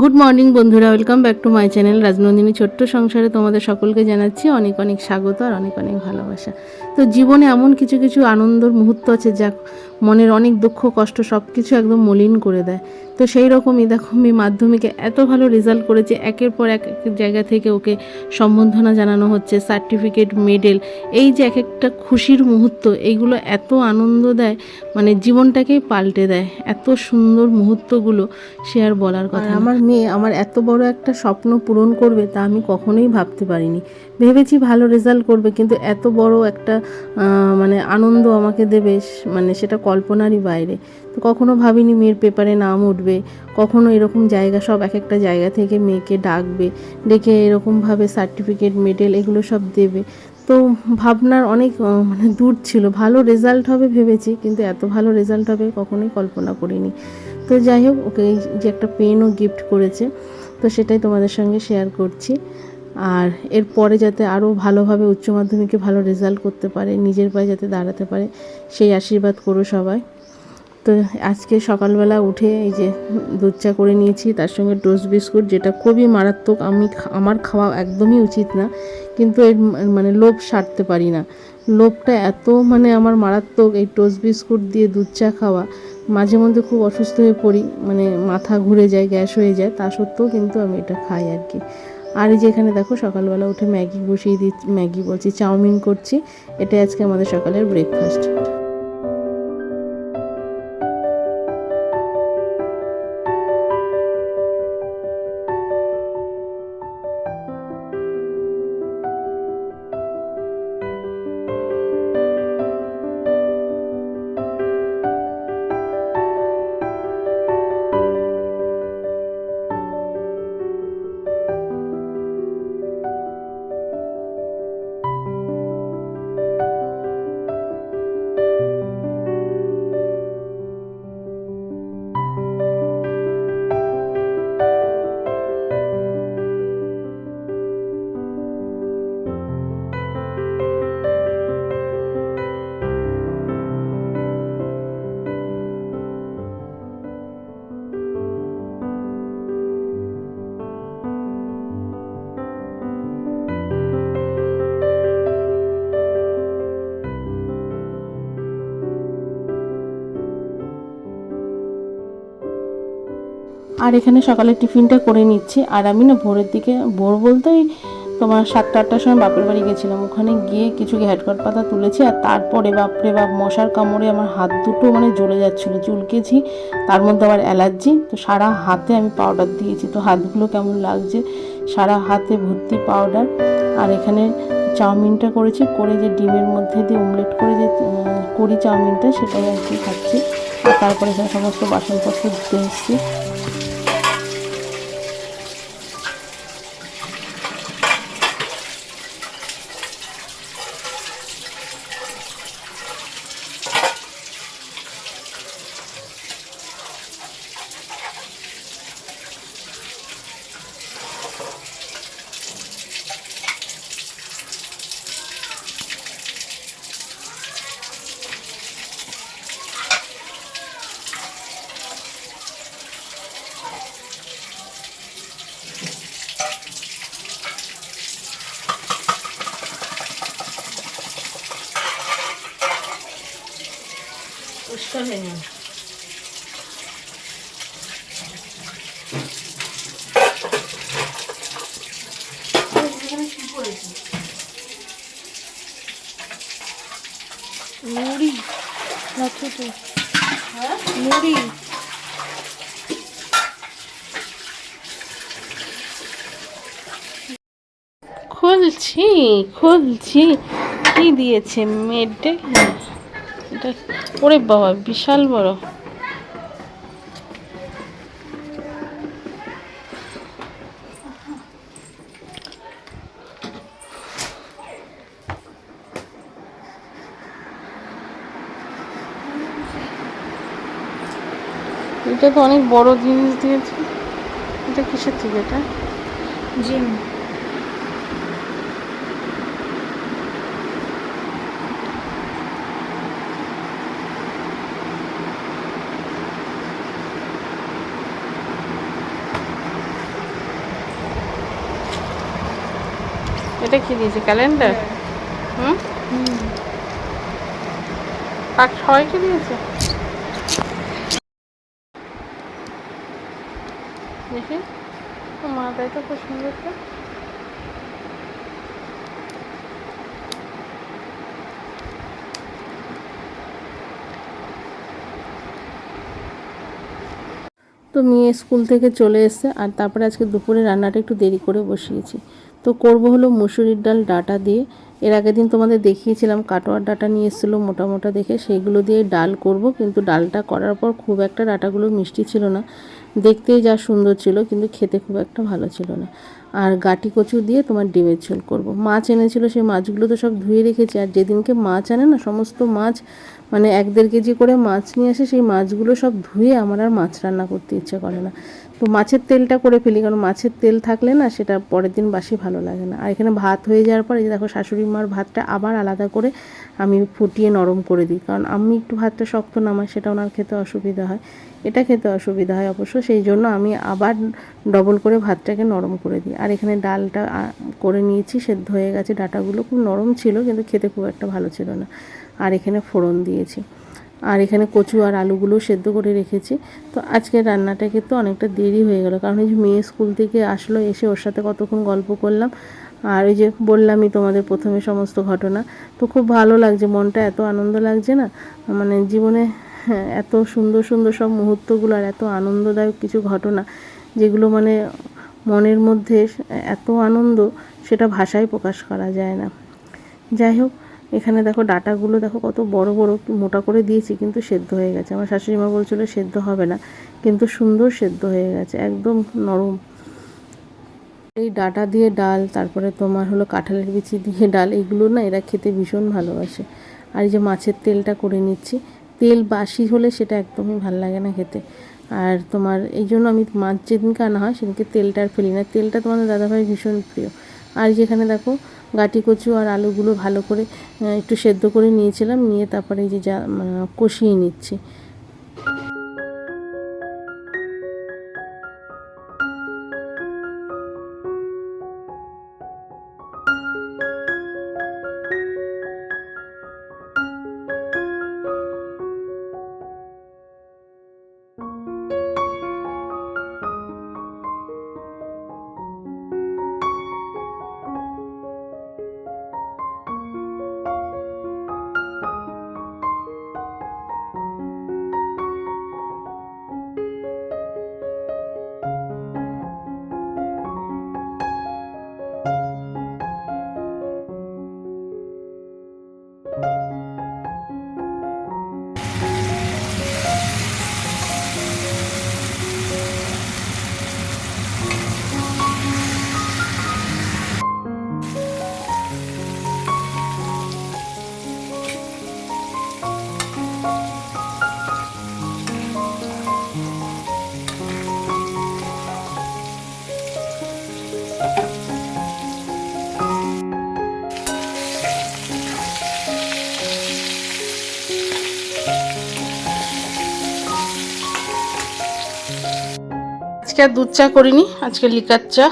Good morning বন্ধুরা। Welcome back to my channel Rajnandini ছোট্ট সংসারে তোমাদের সকলকে জানাচ্ছি অনেক অনেক স্বাগত আর অনেক অনেক ভালোবাসা। তো জীবনে এমন কিছু কিছু আনন্দর মুহূর্ত আছে যা মনের অনেক দুঃখ কষ্ট সব কিছু একদম মলিন করে দেয়। তো সেই রকমই দেখো আমি মাধ্যমিকে এত ভালো রেজাল্ট করেছে একের পর এক এক জায়গা থেকে ওকে সম্বর্ধনা জানানো হচ্ছে সার্টিফিকেট মেডেল এই যে এক একটা খুশির মুহূর্ত এইগুলো এত আনন্দ দেয় মানে জীবনটাকেই পাল্টে দেয়। এত সুন্দর মুহূর্তগুলো সে আর বলার কথা আমার মেয়ে আমার এত বড় একটা স্বপ্ন পূরণ করবে তা আমি কখনোই ভাবতে পারিনি। ভেবেছি ভালো রেজাল্ট করবে কিন্তু এত বড় একটা মানে আনন্দ আমাকে দেবে মানে সেটা কল্পনারই বাইরে। তো কখনো ভাবিনি মেয়ের পেপারে নাম উঠবে, কখনো এরকম জায়গা, সব এক একটা জায়গা থেকে মেয়েকে ডাকবে, ডেকে এরকমভাবে সার্টিফিকেট মেডেল এগুলো সব দেবে। তো ভাবনার অনেক মানে দূর ছিল। ভালো রেজাল্ট হবে ভেবেছি, কিন্তু এত ভালো রেজাল্ট হবে কখনোই কল্পনা করিনি। তো যাই হোক, ওকে যে একটা পেনও গিফট করেছে, তো সেটাই তোমাদের সঙ্গে শেয়ার করছি। আর এরপরে যাতে আরও ভালোভাবে উচ্চ মাধ্যমিকে ভালো রেজাল্ট করতে পারে, নিজের পায়ে যাতে দাঁড়াতে পারে, সেই আশীর্বাদ করো সবাই। তো আজকে সকালবেলা উঠে এই যে দুধ চা করে নিয়েছি, তার সঙ্গে টোস্ট বিস্কুট যেটা খুবই মারাত্মক, আমি আমার খাওয়া একদমই উচিত না, কিন্তু এর মানে লোভ সারতে পারি না। লোভটা এত মানে আমার মারাত্মক এই টোস্ট বিস্কুট দিয়ে দুধ চা খাওয়া, মাঝে মধ্যে খুব অসুস্থ হয়ে পড়ি মানে মাথা ঘুরে যায়, গ্যাস হয়ে যায়, তা সত্ত্বেও কিন্তু আমি এটা খাই আর কি। আর এই যে এখানে দেখো সকালবেলা উঠে ম্যাগি বসিয়ে দিচ্ছি, ম্যাগি বলছি, চাউমিন করছি। এটাই আজকে আমাদের সকালের ব্রেকফাস্ট আর এখানে সকালে টিফিনটা করে নিচ্ছি। আর আমি না ভোরের দিকে, ভোর বলতেই তোমার সাতটা, আটটার সময় বাপের বাড়ি গেছিলাম। ওখানে গিয়ে কিছু হেডকট পাতা তুলেছি আর তারপরে বাপরে বাপ, মশার কামড়ে আমার হাত দুটো মানে জ্বলে যাচ্ছিল, চুলকেছি। তার মধ্যে আবার অ্যালার্জি। তো সারা হাতে আমি পাউডার দিয়েছি। তো হাতগুলো কেমন লাগছে? সারা হাতে ভর্তি পাউডার আর এখানে চাউমিনটা করেছি। করে যে ডিমের মধ্যে দিয়ে অমলেট করে যে করি চাউমিনটা, সেটাই আর কি খাচ্ছি। আর তারপরে সমস্ত বাসনপত্র দিতে এসেছি পরিষ্কার হয়ে মুড়ি না ছোট মুড়ি। খুলছি খুলছি। কি দিয়েছে মেডে এটা ওরে বাবা, বিশাল বড়। এটা তো অনেক বড় জিনিস দিয়েছে। এটা কিসের থেকে এটা? জিম। এটা কি দিয়েছে? ক্যালেন্ডার? হুম? কাক সবাইকে দিয়েছে? দেখি। মাথায় তো খুব সুন্দর তো মেয়ে স্কুল থেকে চলে এসছে, আর তারপরে আজকে দুপুরে রান্নাটা একটু দেরি করে বসিয়েছি। তো করব হলো মুসুরির ডাল, ডাটা দিয়ে। এর আগের দিন তোমাদের দেখিয়েছিলাম, কাটোয়ার ডাটা নিয়ে এসেছিল মোটা মোটা দেখে। সেইগুলো দিয়ে ডাল করব, কিন্তু ডালটা করার পর খুব একটা ডাটাগুলো মিষ্টি ছিল না। দেখতেই যা সুন্দর ছিল, কিন্তু খেতে খুব একটা ভালো ছিল না। আর গাটি কচু দিয়ে তোমার ডিমের ঝোল করব। মাছ এনেছিল, সেই মাছগুলো তো সব ধুয়ে রেখেছি। আর যেদিনকে মাছ আনে না, সমস্ত মাছ মানে এক দেড় কেজি করে মাছ নিয়ে আসে সেই মাছগুলো সব ধুয়ে আমার আর মাছ রান্না করতে ইচ্ছে করে না। তো মাছের তেলটা করে ফেলি, কারণ মাছের তেল থাকলে না সেটা পরের দিন বাসি ভালো লাগে না। আর এখানে ভাত হয়ে যাওয়ার পর, এই যে দেখো শাশুড়ি মার ভাতটা আবার আলাদা করে আমি ফুটিয়ে নরম করে দিই, কারণ আমি একটু ভাতটা শক্ত নামাই সেটা ওনার খেতে অসুবিধা হয়, এটা খেতে অসুবিধা হয় অবশ্য, সেই জন্য আমি আবার ডবল করে ভাতটাকে নরম করে দিই। আর এখানে ডালটা করে নিয়েছি, সেদ্ধ হয়ে গেছে, ডাটাগুলো খুব নরম ছিল, কিন্তু খেতে খুব একটা ভালো ছিল না। আর এখানে ফোড়ন দিয়েছি। আর এখানে কচু আর আলুগুলো সেদ্ধ করে রেখেছি। তো আজকে রান্নাটা কিন্তু অনেকটা দেরি হয়ে গেল, কারণ যে মেয়ে স্কুল থেকে আসলো, এসে ওর সাথে কতক্ষণ গল্প করলাম। আর ওই যে বললামই তোমাদের প্রথমে সমস্ত ঘটনা, তো খুব ভালো লাগছে, মনটা এত আনন্দ লাগছে না? মানে জীবনে এত সুন্দর সুন্দর সব মুহূর্তগুলো আর এত আনন্দদায়ক কিছু ঘটনা, যেগুলো মানে মনের মধ্যে এত আনন্দ, সেটা ভাষায় প্রকাশ করা যায় না। যাই হোক এখানে দেখো ডাটাগুলো দেখো কত বড় বড় মোটা করে দিয়েছি, কিন্তু সেদ্ধ হয়ে গেছে। আমার শাশুড়ি মা বলছিল সেদ্ধ হবে না, কিন্তু সুন্দর সেদ্ধ হয়ে গেছে, একদম নরম। এই ডাটা দিয়ে ডাল, তারপরে তোমার হলো কাঁঠালের বিচি দিয়ে ডাল, এগুলো না এরা খেতে ভীষণ ভালোবাসে। আর এই যে মাছের তেলটা করে নিচ্ছি, তেল বাসি হলে সেটা একদমই ভালো লাগে না খেতে। আর তোমার এই জন্য আমি মাছ যেদিনকে আনা হয়, সেদিনকে তেলটা আর ফেলি না। তেলটা তোমাদের দাদাভাই ভীষণ প্রিয়। আর যেখানে দেখো গাটি কচু আর আলুগুলো ভালো করে একটু সেদ্ধ করে নিয়েছিলাম, নিয়ে তারপরে এই যে যা কষিয়ে নিচ্ছি। আজকে আর দুধ চা করিনি আজকে লিকার চা।